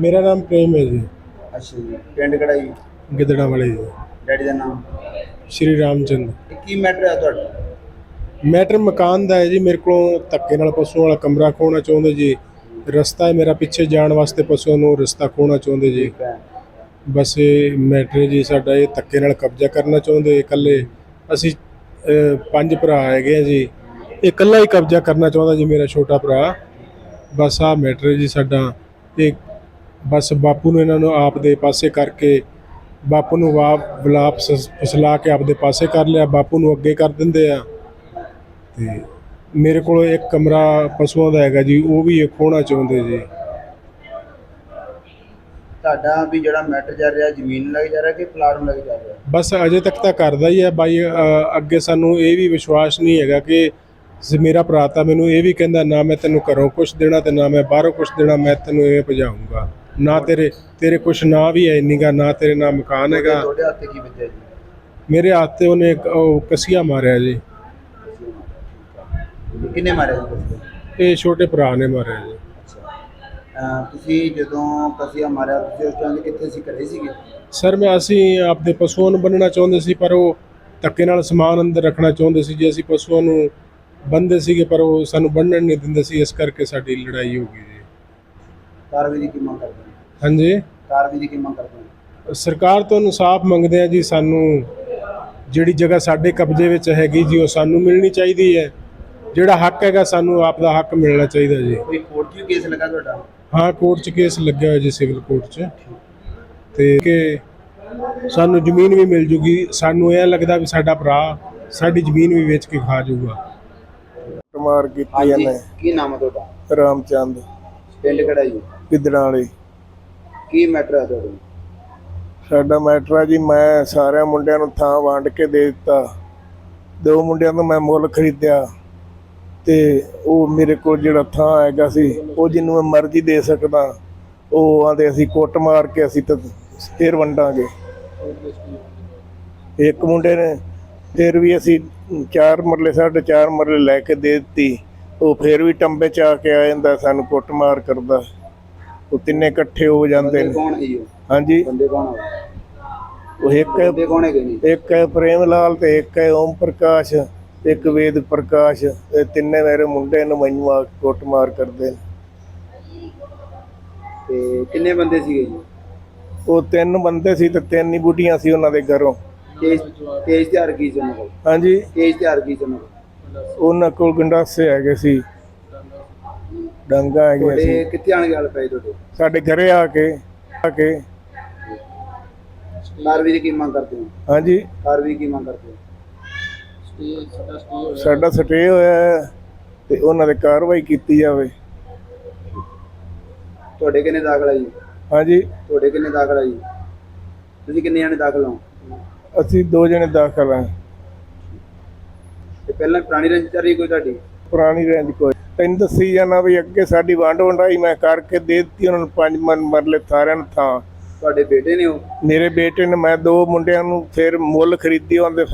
ਮੇਰਾ ਨਾਮ ਪ੍ਰੇਮ ਹੈ ਜੀ। ਅੱਛਾ ਜੀ ਪਿੰਡ ਕਿਹੜਾ ਜੀ? ਗਿੱਦੜਾ ਵਾਲੇ ਜੀ। ਡੈਡੀ ਦਾ ਨਾਮ? ਸ਼੍ਰੀ ਰਾਮਚੰਦਰ ਇਹ ਕੀ ਮੈਟਰ ਹੈ ਤੁਹਾਡਾ? ਮੈਟਰ ਮਕਾਨ ਦਾ ਹੈ ਜੀ ਮੇਰੇ ਕੋਲੋਂ ਧੱਕੇ ਨਾਲ ਪਸ਼ੂਆਂ ਵਾਲਾ ਕਮਰਾ ਖੋਣਾ ਚਾਹੁੰਦੇ ਜੀ। ਰਸਤਾ ਹੈ ਮੇਰਾ ਪਿੱਛੇ ਜਾਣ ਵਾਸਤੇ ਪਸ਼ੂਆਂ ਨੂੰ ਰਸਤਾ ਖੋਣਾ ਚਾਹੁੰਦੇ ਜੀ। ਬਸ ਇਹ ਮੈਟਰ ਜੀ ਸਾਡਾ ਇਹ ਧੱਕੇ ਨਾਲ ਕਬਜ਼ਾ ਕਰਨਾ ਚਾਹੁੰਦੇ ਇਕੱਲੇ। ਅਸੀਂ ਅਹ, ਪੰਜ ਭਰਾ ਹੈਗੇ ਆ ਜੀ। ਇਹ ਇਕੱਲਾ ਹੀ ਕਬਜ਼ਾ ਕਰਨਾ ਚਾਹੁੰਦਾ ਜੀ ਮੇਰਾ ਛੋਟਾ ਭਰਾ। ਬਸ ਆਹ ਮੈਟਰ ਜੀ ਸਾਡਾ। ਇਹ ਬਸ ਬਾਪੂ ਨੂੰ ਇਹਨਾਂ ਨੂੰ ਆਪ ਦੇ ਪਾਸੇ ਕਰਕੇ ਬਾਪੂ ਨੂੰ ਵਾਪ ਵਿਲਾਪ ਸ- ਫਸਲਾ ਕੇ ਆਪਦੇ ਪਾਸੇ ਕਰ ਲਿਆ ਬਾਪੂ ਨੂੰ ਅੱਗੇ ਕਰ ਦਿੰਦੇ ਆ। ਤੇ ਮੇਰੇ ਕੋਲ ਇੱਕ ਕਮਰਾ ਪਸ਼ੂਆਂ ਦਾ ਹੈਗਾ ਜੀ ਉਹ ਵੀ ਇਹ ਖੋਣਾ ਚਾਹੁੰਦੇ ਜੀ। ਤੁਹਾਡਾ ਵੀ ਜਿਹੜਾ ਮੈਟਰ ਚੱਲ ਰਿਹਾ ਜ਼ਮੀਨ ਲੱਗ ਜਾ ਰਿਹਾ ਕਿ ਪਲਾਟ ਨੂੰ ਲੱਗ ਜਾ ਰਿਹਾ? ਬਸ ਅਜੇ ਤੱਕ ਤਾਂ ਕਰਦਾ ਹੀ ਹੈ ਬਾਈ ਅ, ਅੱਗੇ ਸਾਨੂੰ ਇਹ ਵੀ ਵਿਸ਼ਵਾਸ ਨਹੀਂ ਹੈਗਾ ਕਿ ਜ਼- ਮੇਰਾ ਭਰਾ ਤਾਂ ਮੈਨੂੰ ਇਹ ਵੀ ਕਹਿੰਦਾ ਨਾ ਮੈਂ ਤੈਨੂੰ ਘਰੋਂ ਕੁਝ ਦੇਣਾ ਤੇ ਨਾ ਮੈਂ ਬਾਹਰੋਂ ਕੁਝ ਦੇਣਾ ਮੈਂ ਤੈਨੂੰ ਇਹ ਭਜਾਊਂਗਾ ਨਾ ਤੇਰੇ ਤੇਰੇ ਕੁਝ ਨਾ ਵੀ ਹੈ ਇੰਨੀਗਾ ਨਾ ਤੇਰੇ ਨਾਲ ਮਕਾਨ ਹੈਗਾ। ਤੁਹਾਡੇ ਹੱਥੇ ਕੀ ਵੱਜਿਆ ਜੀ? ਮੇਰੇ ਹੱਥ ਤੇ ਉਹਨੇ ਇੱਕ ਉਹ ਕਸੀਆ ਮਾਰਿਆ ਜੀ। ਕਿੰਨੇ ਮਾਰਿਆ ਜੀ ਇਹ ਛੋਟੇ ਭਰਾ ਨੇ ਮਾਰਿਆ ਜੀ। ਅਹ ਤੁਸੀਂ ਜਦੋਂ ਕਸੀਆ ਮਾਰਿਆ ਤੁਸੀਂ ਉਸ ਟਾਈਮ ਕਿੱਥੇ ਸੀ? ਘਰੇ ਸੀਗੇ? ਸਰ ਮੈਂ ਅਸੀਂ ਆਪਦੇ ਪਸ਼ੂਆਂ ਨੂੰ ਬੰਨਣਾ ਚਾਹੁੰਦੇ ਸੀ ਪਰ ਉਹ ਧੱਕੇ ਨਾਲ ਸਮਾਨ ਅੰਦਰ ਰੱਖਣਾ ਚਾਹੁੰਦੇ ਸੀ ਜੇ। ਅਸੀਂ ਪਸ਼ੂਆਂ ਨੂੰ ਬੰਨਦੇ ਸੀਗੇ ਪਰ ਉਹ ਸਾਨੂੰ ਬੰਨਣ ਨਹੀਂ ਦਿੰਦੇ ਸੀ ਇਸ ਕਰਕੇ ਸਾਡੀ ਲੜਾਈ ਹੋ ਗਈ ਜੀ। ਕਾਰਵਾਈ ਦੀ ਕੀ ਮੰਗ ਕਰਦੇ ਹੋ? ਹਾਂਜੀ? ਕਾਰਵਾਈ ਦੀ ਕੀ ਮੰਗ ਕਰਦੇ ਹੋ? ਸਰਕਾਰ ਤੋਂ ਇਨਸਾਫ ਮੰਗਦੇ ਆ ਜੀ ਸਾਨੂੰ ਜਿਹੜੀ ਜਗ੍ਹਾ ਸਾਡੇ ਕਬਜ਼ੇ ਵਿੱਚ ਹੈਗੀ ਜੀ ਉਹ ਸਾਨੂੰ ਮਿਲਣੀ ਚਾਹੀਦੀ ਹੈ। ਜਿਹੜਾ ਹੱਕ ਹੈਗਾ ਸਾਨੂੰ ਆਪ ਦਾ ਹੱਕ ਮਿਲਣਾ ਚਾਹੀਦਾ ਜੀ। ਕੋਈ ਕੋਰਟ 'ਚ ਕੇਸ ਲੱਗਾ ਤੁਹਾਡਾ? ਹਾਂ ਕੋਰਟ 'ਚ ਕੇਸ ਲੱਗਿਆ ਹੋਇਆ ਜੀ ਸਿਵਲ ਕੋਰਟ 'ਚ। ਤੇ ਕਿ ਸਾਨੂੰ ਜ਼ਮੀਨ ਵੀ ਮਿਲ ਜੂਗੀ। ਸਾਨੂੰ ਇਹ ਲੱਗਦਾ ਵੀ ਸਾਡਾ ਭਰਾ ਸਾਡੀ ਜ਼ਮੀਨ ਵੀ ਵੇਚ ਕੇ ਖਾ ਜਾਊਗਾ। ਮਾਰ ਕੀਤੀ ਹਾਂਜੀ ਇਹਨੇ। ਕੀ ਨਾਮ ਹੈ ਤੁਹਾਡਾ? ਰਾਮਚੰਦ। ਪਿੰਡ ਕਿਹੜਾ ਜੀ? ਗਿੱਦੜਾਂ ਵਾਲੀ। ਕੀ ਮੈਟਰ ਹੈ ਤੁਹਾਡਾ? ਸਾਡਾ ਮੈਟਰ ਆ ਜੀ ਮੈਂ ਸਾਰਿਆਂ ਮੁੰਡਿਆਂ ਨੂੰ ਥਾਂ ਵੰਡ ਕੇ ਦੇ ਦਿੱਤਾ। ਦੋ ਮੁੰਡਿਆਂ ਤੋਂ ਮੈਂ ਮੁੱਲ ਖਰੀਦਿਆ ਤੇ ਉਹ ਮੇਰੇ ਕੋਲ ਜਿਹੜਾ ਥਾਂ ਹੈਗਾ ਸੀ ਉਹ ਜਿਹਨੂੰ ਮੈਂ ਮਰਜ਼ੀ ਦੇ ਸਕਦਾ ਉਹ ਆਂਦੇ ਅਸੀਂ ਕੁੱਟ ਮਾਰ ਕੇ ਅਸੀਂ ਤਾਂ ਫੇਰ ਵੰਡਾਂਗੇ। ਇੱਕ ਮੁੰਡੇ ਨੇ ਫਿਰ ਵੀ ਅਸੀਂ ਚਾਰ ਮਰਲੇ ਸਾਢੇ ਚਾਰ ਮਰਲੇ ਲੈ ਕੇ ਦੇ ਦਿੱਤੀ। ਉਹ ਫਿਰ ਵੀ ਟੰਬੇ ਚ ਆ ਕੇ ਆ ਜਾਂਦਾ ਸਾਨੂੰ ਕੁੱਟ ਮਾਰ ਕਰਦਾ। ਉਹ ਤਿੰਨੇ ਇਕੱਠੇ ਹੋ ਜਾਂਦੇ ਨੇ। ਕੌਣ ਹੈ ਜੀ ਉਹ? ਹਾਂਜੀ। ਬੰਦੇ ਕੌਣ ਹੈ ਉਹ ਇੱਕ ਹੈ ਬੰਦੇ ਕੌਣ ਹੈਗੇ ਨੇ? ਇੱਕ ਹੈ ਪ੍ਰੇਮ ਲਾਲ ਤੇ ਇੱਕ ਹੈ ਓਮ ਪ੍ਰਕਾਸ਼ ਇੱਕ ਵੇਦ ਪ੍ਰਕਾਸ਼ ਇਹ ਤਿੰਨੇ ਮੇਰੇ ਮੁੰਡੇ ਨੂੰ ਮੈਨੂੰ ਆ ਕੇ ਕੁੱਟਮਾਰ ਕਰਦੇ ਨੇ। ਤੇ ਕਿੰਨੇ ਬੰਦੇ ਸੀਗੇ ਜੀ? ਉਹ ਤਿੰਨ ਬੰਦੇ ਸੀ ਤੇ ਤਿੰਨ ਹੀ ਬੁੱਢੀਆਂ ਸੀ ਉਹਨਾਂ ਦੇ ਘਰੋਂ। ਕੇਸ ਕੇਸ ਤਿਆਰ ਕੀ ਸੀ ਉਹਨਾਂ ਕੋਲ? ਹਾਂਜੀ। ਕੇਸ ਤਿਆਰ ਕੀ ਸੀ ਉਹਨਾਂ ਕੋਲ? ਉਹਨਾਂ ਕੋਲ ਗੰਡਾਸੇ ਹੈਗੇ ਸੀ। ਡੰਗਾ ਹੈਗੇ ਸੀ। ਤੁਹਾਡੇ ਕਿੱਥੇ ਆਣ ਗੱਲ ਪਈ ਤੁਹਾਡੇ? ਸਾਡੇ ਘਰੇ ਆ ਕੇ ਆ ਕੇ। ਕਾਰਵਾਈ ਦੀ ਕੀ ਮੰਗ ਕਰਦੇ ਹੋ? ਹਾਂਜੀ। ਕਾਰਵਾਈ ਕੀ ਮੰਗ ਕਰਦੇ ਹੋ? ਸਾਡਾ ਸਟੇ ਹੋਇਆ ਹੈ ਤੇ ਉਹਨਾਂ ਦੇ ਕਾਰਵਾਈ ਕੀਤੀ ਜਾਵੇ। ਤੁਹਾਡੇ ਕਿੰਨੇ ਦਾਖਲ ਆ ਜੀ? ਹਾਂਜੀ। ਤੁਹਾਡੇ ਕਿੰਨੇ ਦਾਖਲ ਆ ਜੀ? ਤੁਸੀਂ ਕਿੰਨੇ ਜਾਣੇ ਦਾਖਲ ਹੋ? ਅਸੀਂ ਦੋ ਜਣੇ ਦਾਖਲ ਤੇ ਪਹਿਲਾਂ ਪੁਰਾਣੀ ਰੰਜ ਚੱਲ ਰਹੀ ਕੋਈ ਤੁਹਾਡੀ? ਪੁਰਾਣੀ ਰੇਂਜ ਕੋਈ। ਤੈਨੂੰ ਦੱਸੀ ਜਾਣਾ ਵੀ ਅੱਗੇ ਸਾਡੀ ਵੰਡ ਵੰਡਾਈ ਮੈਂ ਕਰਕੇ ਦੇ ਦਿੱਤੀ ਉਹਨਾਂ ਨੂੰ ਪੰਜ ਮਨ ਮਰਲੇ ਸਾਰਿਆਂ ਨੂੰ ਥਾਂ। ਤੁਹਾਡੇ ਬੇਟੇ ਨੇ ਉਹ? ਮੇਰੇ ਬੇਟੇ ਨੇ ਮੈਂ ਦੋ ਮੁੰਡਿਆਂ ਨੂੰ ਫਿਰ ਮੁੱਲ ਖਰੀਦੀ ਉਹਦੇ